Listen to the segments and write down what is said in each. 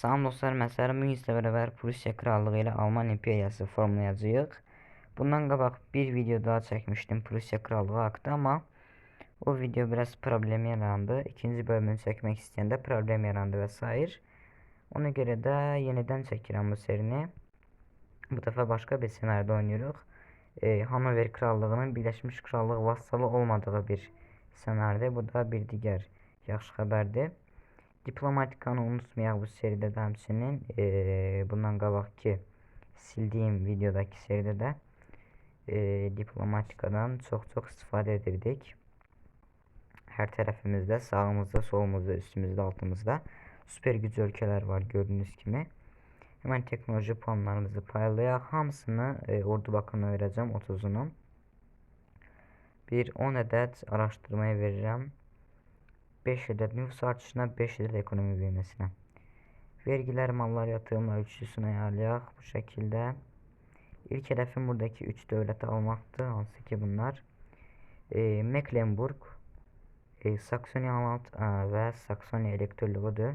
Salam dostlar, məsələn, bu ilə bərabər Prusiya Krallığı ilə Alman imperiyası formlayacağıq. Bundan qabaq bir video daha çəkmişdim Prusiya Krallığı haqqında, amma o video biraz problem yarandı. İkinci bölümünü çəkmək istəyəndə problem yarandı və s. Ona görə də yenidən çəkirəm bu serini. Bu dəfə başqa bir senaryoda oynayırıq. E, Hanover Krallığının Birləşmiş Krallıq vassalı olmadığı bir senaryodur. Bu da bir digər yaxşı xəbərdir. Diplomatikanı unutmayaq bu seride də həmçinin e, bundan qabaqki sildiyim videodakı seride də e, diplomatikadan çox-çox istifadə edirdik. Hər tərəfimizdə, sağımızda, solumuzda, üstümüzdə, altımızda süper güc ölkələr var gördüyünüz kimi. Hemen teknoloji puanlarımızı paylayaq. Hamısını e, Ordu Bakanına verəcəm 30-unu. Bir 10 ədəd araşdırmaya verirəm. 5 adet nüfus artışına 5 adet ekonomi büyümesine. Vergiler, mallar, yatırımlar üçlüsünü ayarlayak bu şekilde. İlk hedefim buradaki 3 devleti almaktı. Hansı ki bunlar? E, Mecklenburg, e, Saksony-Anhalt e, ve Saksony elektroluğudur.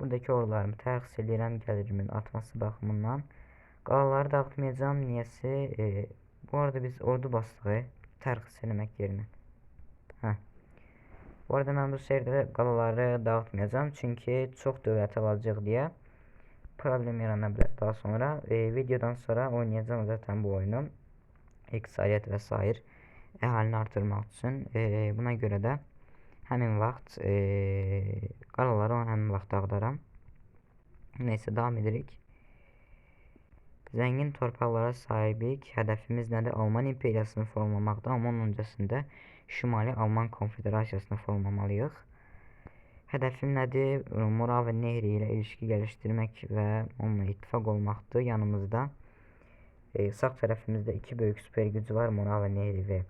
Buradakı ordularımı tərxis edirəm gəlirimin artması baxımından. Qalaları dağıtmayacağım. Niyəsi? E, bu arada biz ordu bastığı tərxis eləmək yerinə. Hə. Bu arada ben bu seride galaları dağıtmayacağım. Çünkü çok dövlət alacaq diye problem yaranabilir daha sonra. E, videodan sonra oynayacağım zaten bu oyunu. Eksariyet və s. əhalini artırmaq üçün. E, buna görə də həmin vaxt e, qalaları həmin vaxt dağıdaram. Neyse devam edirik. Zengin torpaqlara sahibik. Hədəfimiz nədir? Alman imperiyasını formlamaqda, amma onun öncəsində Şimali Alman Konfederasiyasını formlamalıyıq. Hədəfim nədir? Morava Nehri ilə ilişki gəlişdirmək və onunla ittifaq olmaqdır. Yanımızda e, sağ tərəfimizdə iki böyük süper güc var. Morava Nehri və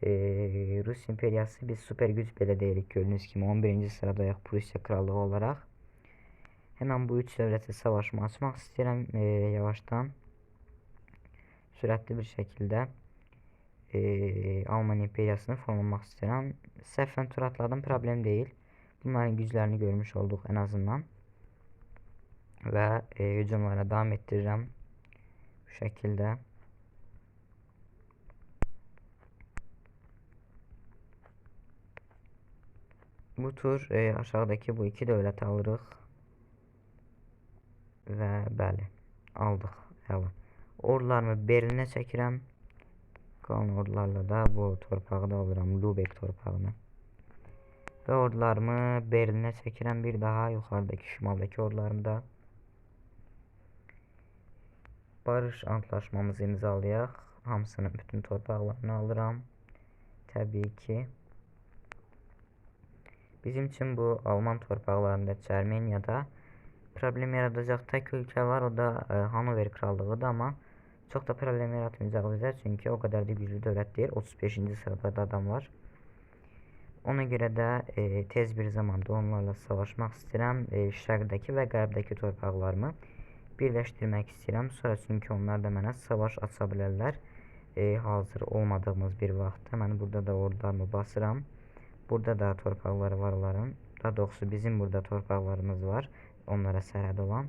e, Rus imperiyası. Biz süper güc belə deyirik gördüyünüz kimi 11-ci sıradayıq krallığı olaraq. Hemen bu üç devlete savaşma açmaq istəyirəm e, yavaştan. Sürətli bir şəkildə e, Alman imperiyasını formlamaq istəyirəm. Səhvən tur atladım, problem deyil. Bunların güclərini görmüş olduq ən azından. Və e, hücumlara davam etdirirəm. Bu şəkildə. Bu tur e, aşağıdakı bu iki dövləti alırıq. Və bəli, aldıq. Əla. Ordularımı Berlinə çəkirəm. Kalan ordularla da bu torpağı da alıram. Lübeck torpağını. Ve ordularımı Berlin'e çekiren bir daha yukarıdaki şimaldaki ordularımda barış antlaşmamızı imzalayaq. Hamısının bütün torpaqlarını alıram. Təbii ki. Bizim için bu Alman torpaqlarında Çermenya'da problem yaradacaq tek ülke var. O da e, Hanover Krallığıdır ama çok da problem yaratmayacak bize çünkü o kadar da güçlü devlet değil. 35. sırada da adam var. Ona göre de e, tez bir zamanda onlarla savaşmak istedim. E, şərqdəki və qərbdəki torpaqlarımı birləşdirmək istəyirəm. Sonra çünki onlar da mənə savaş aça bilərlər. E, hazır olmadığımız bir vaxtda. Mən burada da ordularımı basıram. Burada da torpaqları var onların. Daha doğrusu bizim burada torpaqlarımız var. Onlara sərhəd olan.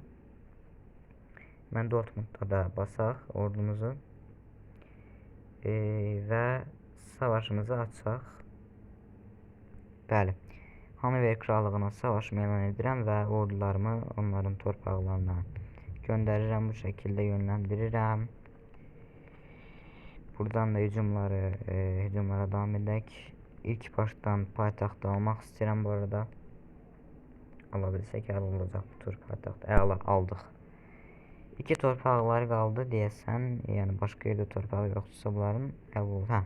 Ben Dortmund'da da basaq ordumuzu. E, və savaşımızı açaq. Bəli. Hanover krallığına savaşımı elan edirəm və ordularımı onların torpaqlarına göndərirəm. Bu şəkildə yönləndirirəm. Buradan da hücumları, e, hücumlara davam edək. İlk başdan paytaxtı almaq istəyirəm bu arada. Ala bilsək əla olacaq bu paytaxtı. Əla aldıq. İki torpaqları qaldı deyəsən, yəni başqa yerdə torpağı yoxdursa bunların əvvəl, hə.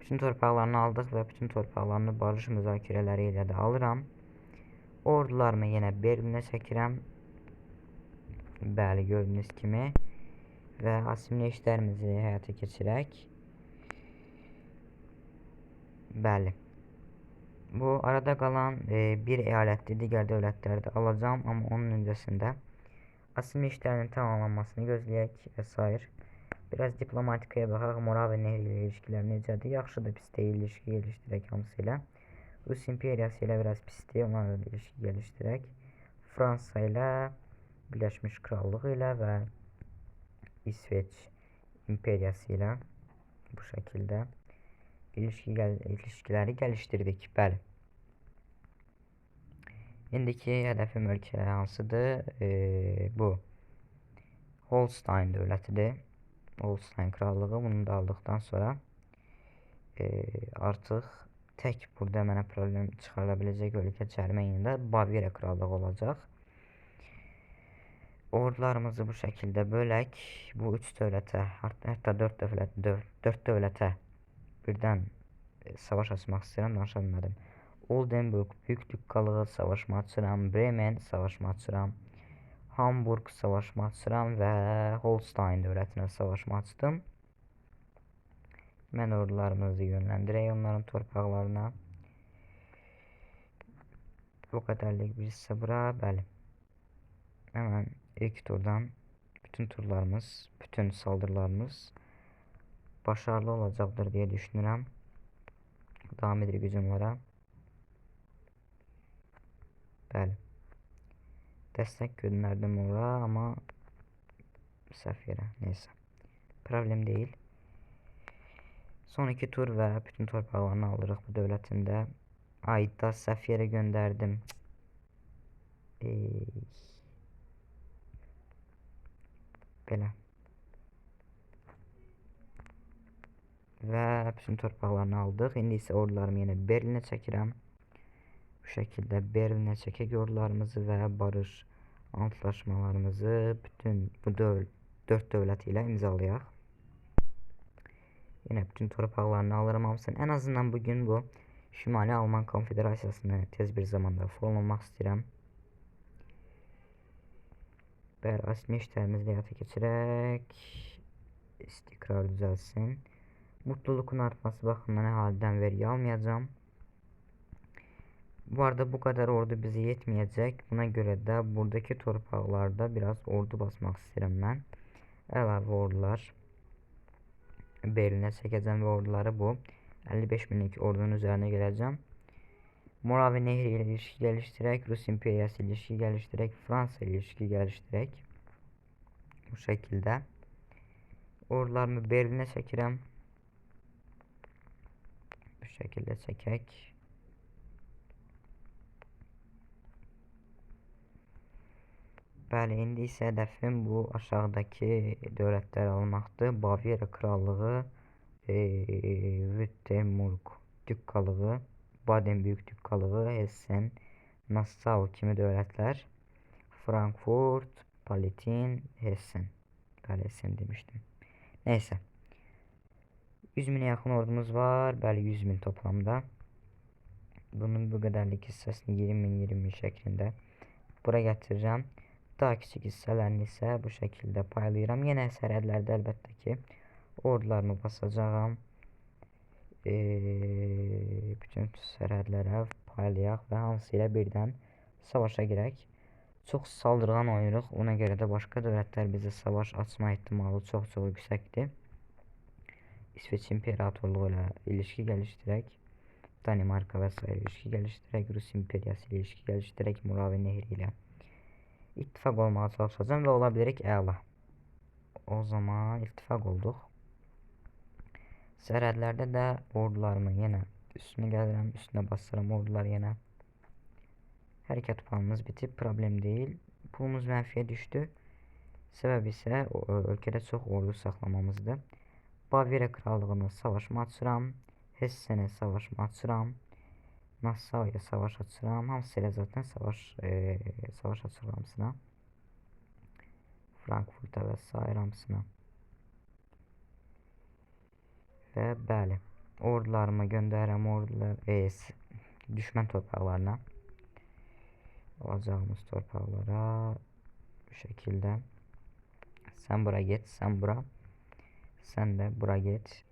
Bütün torpaqlarını aldıq və bütün torpaqlarını barış müzakirələri ilə də alıram. Ordularımı yenə Berlinə çəkirəm. Bəli, gördüyünüz kimi və asimlə işlərimizi həyata keçirək. Bəli. Bu arada qalan e, bir əyalətli digər dövlətləri də alacağam, amma onun öncəsində Asim işlerinin tamamlanmasını gözləyək və s. Biraz diplomatikaya baxaq. Morava nehri ilə ilişkilər necədir? Yaxşıdır, pis deyil. İlişki gelişdirək hamısı ilə. Rus imperiyası ilə biraz pisdir. Onlarla da ilişki gelişdirək. Fransa ile Birleşmiş Krallık ile ve İsveç İmperiyası ile bu şekilde ilişki ilişkileri geliştirdik. Bəli. İndiki hədəfim ölkə hansıdır? Ee, bu Holstein dövlətidir. Holstein krallığı bunu da aldıktan sonra e, artıq tək burada mənə problem çıxara biləcək ölkə çərməyində Baviera krallığı olacaq. Ordularımızı bu şəkildə bölək. Bu üç dövlətə, hətta hətta 4 dövlət 4 dövlətə birdən e, savaş açmaq istəyirəm, danışa bilmədim. Oldenburg Büyük Dükkalığı savaşma açıram, Bremen savaşma açıram. Hamburg savaşma açıram və Holstein dövlətinə savaşma açdım. Mən ordularımızı yönləndirək onların torpaqlarına. Bu qədərlik bir bura, bəli. Hemen ilk turdan bütün turlarımız, bütün saldırılarımız başarılı olacaktır diye düşünürəm. Devam edir hücumlara. Bəli. Dəstək gönderdim ora, amma səhv yerə, neysə. Problem deyil. Son iki tur və bütün torpaqlarını alırıq bu dövlətində. Ayda səhv yerə göndərdim. Ey. Belə. Və bütün torpaqlarını aldıq. İndi isə ordularımı yenə Berlinə çəkirəm. Bu şekilde Berlin'e çekek yollarımızı ve barış antlaşmalarımızı bütün bu döv dört devlet ile imzalayaq. Yine bütün torpaqlarını alırım hamısını. En azından bugün bu Şimali Alman Konfederasiyasını tez bir zamanda fonlamaq istəyirəm. Bəli, asli işlərimizi həyata keçirək. İstikrar düzəlsin. Mutluluğun artması baxımından əhaliden vergi almayacağım. Bu arada bu kadar ordu bize yetmeyecek. Buna göre de buradaki torpaqlarda biraz ordu basmak istedim ben. Əlavə ordular. Berlin'e çəkəcəm və orduları bu. 55 binlik ordunun üzerine geleceğim. Moravi Nehri ile ilişki geliştirerek, Rus İmperiyası ilişki geliştirerek, Fransa ile ilişki geliştirerek bu şekilde ordularımı Berlin'e çəkirəm. Bu şekilde çəkək. Bəli, indi isə hədəfim bu aşağıdakı dövlətləri almaqdır. Baviera krallığı, e, Württemberg dükkalığı, Baden Büyük dükkalığı, Hessen, Nassau kimi dövlətlər, Frankfurt, Palatin, Hessen. Bəli, Hessen demişdim. Neyse. 100 minə yaxın ordumuz var. Bəli, 100 min toplamda. Bunun bu qədərlik hissəsini 20 min, 20 min şəklində bura gətirirəm. Daha küçük hissələrini isə bu şəkildə paylayıram. Yenə sərhədlərdə əlbəttə ki, ordularımı basacağam. E, bütün sərhədlərə paylayaq və hamısı ilə birdən savaşa girək. Çox saldırgan oynayırıq. Ona görə də başqa dövlətlər bizə savaş açma ehtimalı çox-çox yüksəkdir. İsveç İmperatorluğu ilə ilişki gəlişdirək. Danimarka və s. ilişki gəlişdirək. Rus İmperiyası ilişki gəlişdirək. Muravi Nehri ilə ittifak olmaya çalışacağım ve olabilirik əla. O zaman ittifak olduk. Sərhədlərdə də ordularımı yenə üstünə gəlirəm, üstünə basıram ordular yenə. Hərəkət planımız bitib, problem deyil. Pulumuz mənfiyə düşdü. Səbəb isə ölkədə çox ordu saxlamamızdır. Baviera krallığına savaşma açıram. Hessenə savaşma açıram. Nassau ile savaş açıram. Hamısıyla zaten savaş e, savaş açıram hamısına. Frankfurt'a vesaire hamısına. Və bəli, ordularımı göndərirəm ordular e, düşmən torpaqlarına. Alacağımız torpaqlara bu şekilde. Sen bura get, sen bura. Sen de bura get.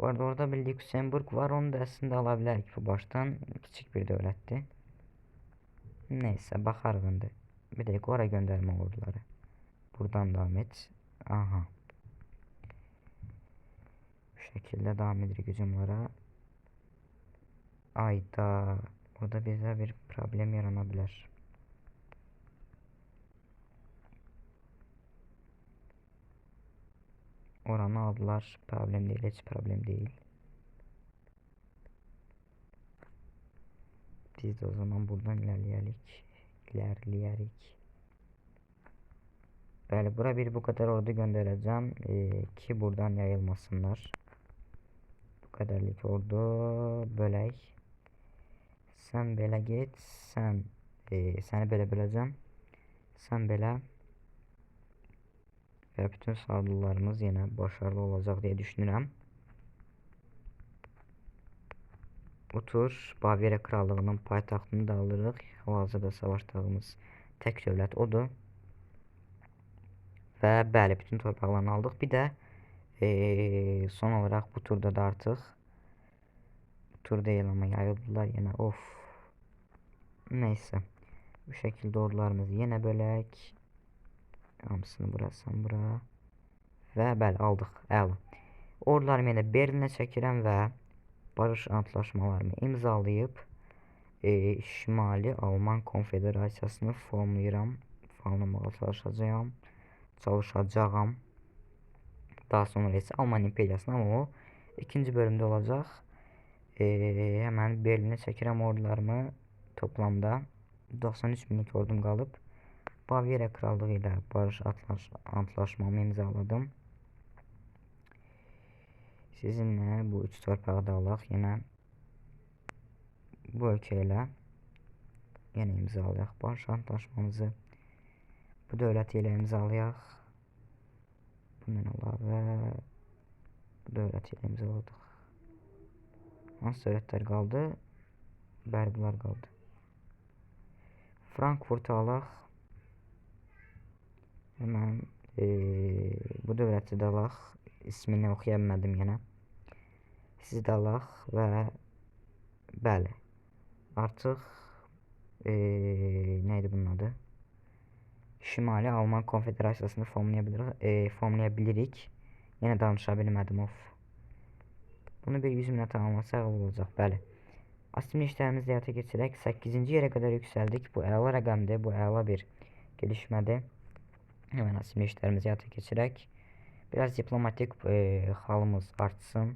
Bu arada orada bir Lüksemburg var. Onu da aslında alabilirik bu baştan. Küçük bir devletti. Neyse bakarız şimdi. Bir de oraya gönderme orduları. Buradan devam et. Aha. Bu şekilde devam edir gücümlara. Ayda Burada bize bir problem yaranabilir. Oranı aldılar. Problem değil. Hiç problem değil. Biz de o zaman buradan ilerleyelik. İlerleyelik. Böyle bura bir bu kadar ordu göndereceğim ee, ki buradan yayılmasınlar. Bu kadarlık ordu bölek. Sen böyle git. Sen ee, seni böyle böleceğim. Sen böyle ve bütün saldırılarımız yine başarılı olacak diye düşünürəm. Bu tur Baviera Krallığının paytaxtını da alırıq. Hal-hazırda savaşdığımız tək dövlət odur. Və bəli, bütün torpaqlarını aldıq. Bir də ee, son olaraq bu turda da artıq bu tur deyil amma yayıldılar yenə. Of. Neyse. Bu şekilde ordularımızı yine bölək. Hamısını bura, sən bura. Və bəli, aldıq. Əla. Ordularımı yenə Berlinə çəkirəm və barış antlaşmalarını imzalayıb e, Şimali Alman Konfederasiyasını formlayıram. Formlamağa çalışacağam. Çalışacağam. Daha sonra ise Alman İmperiyasını ama o ikinci bölümde olacak. E, hemen Berlin'e çəkirəm ordularımı. Toplamda 93 binlik ordum qalıb. Baviera Krallığı ile barış atlaş, antlaşmamı imzaladım. Sizinle bu üç torpağı da alaq. Yine bu ölkəyə yenə imzalayaq barış antlaşmamızı. Bu dövlət ilə imzalayaq. Bundan əlavə bu dövlət ilə imzaladıq. Hansı dövlətlər qaldı? Bəli, bunlar qaldı. Frankfurt alaq. Hemen ee, bu dövləti də alaq. İsmini oxuya bilmədim yenə. Sizi də alaq və bəli. Artıq ee, neydi bunun adı? Şimali Alman Konfederasiyasını formlayabilir, e, formlayabilirik. Yine danışa bilmədim of. Bunu bir 100 minə tamamlasaq olacaq, bəli. Asim işlərimizi həyata keçirək. 8-ci yerə qədər yüksəldik. Bu əla rəqəmdir. Bu əla bir gelişmədir. Hemen asim işlərimizi həyata keçirək. Biraz diplomatik e, halımız artsın.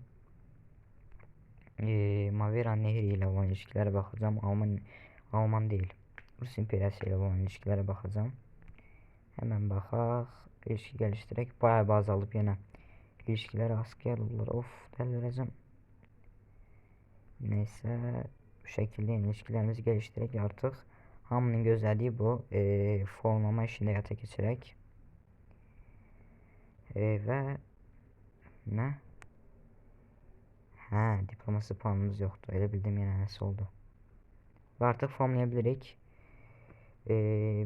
E, Mavera Nehri ile olan ilişkilere bakacağım. Alman Alman değil. Rus İmperiyası ile olan ilişkilere bakacağım. Hemen bakaq. İlişki geliştirək. Bayağı bazı alıp yine ilişkiləri askıya alırlar. Of delireceğim. Neyse bu şekilde ilişkilerimizi geliştirək artık. Hamının gözlədiyi bu e, formlama işinde yata keçirək. E, və nə? Hə, diplomasi puanımız yoxdur. Elə bildim yenə nəsə oldu. Və artıq formlayabilirik. E,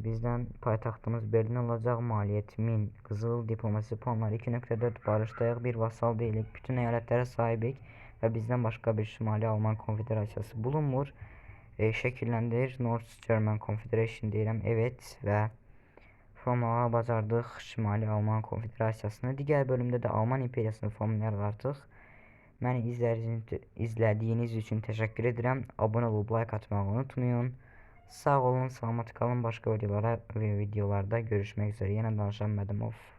bizdən paytaxtımız Berlin olacaq. Maliyyət 1000 qızıl diplomasi puanları 2.4 barışdayıq. Bir vasal deyilik. Bütün əyalətlərə sahibik və bizdən başqa bir Şimali Alman Konfederasiyası bulunmur. E, şəkilləndir. North German Confederation deyirəm. Evet və formlamağı bacardıq Şimali Alman Konfederasiyasını. Digər bölümdə də Alman İmperiyasını formlayarıq artıq. Məni izlədiyiniz üçün təşəkkür edirəm. Abunə olub like atmağı unutmayın. Sağ olun, salamat qalın. Başqa videolara videolarda görüşmək üzrə. Yenə danışa bilmədim. Of.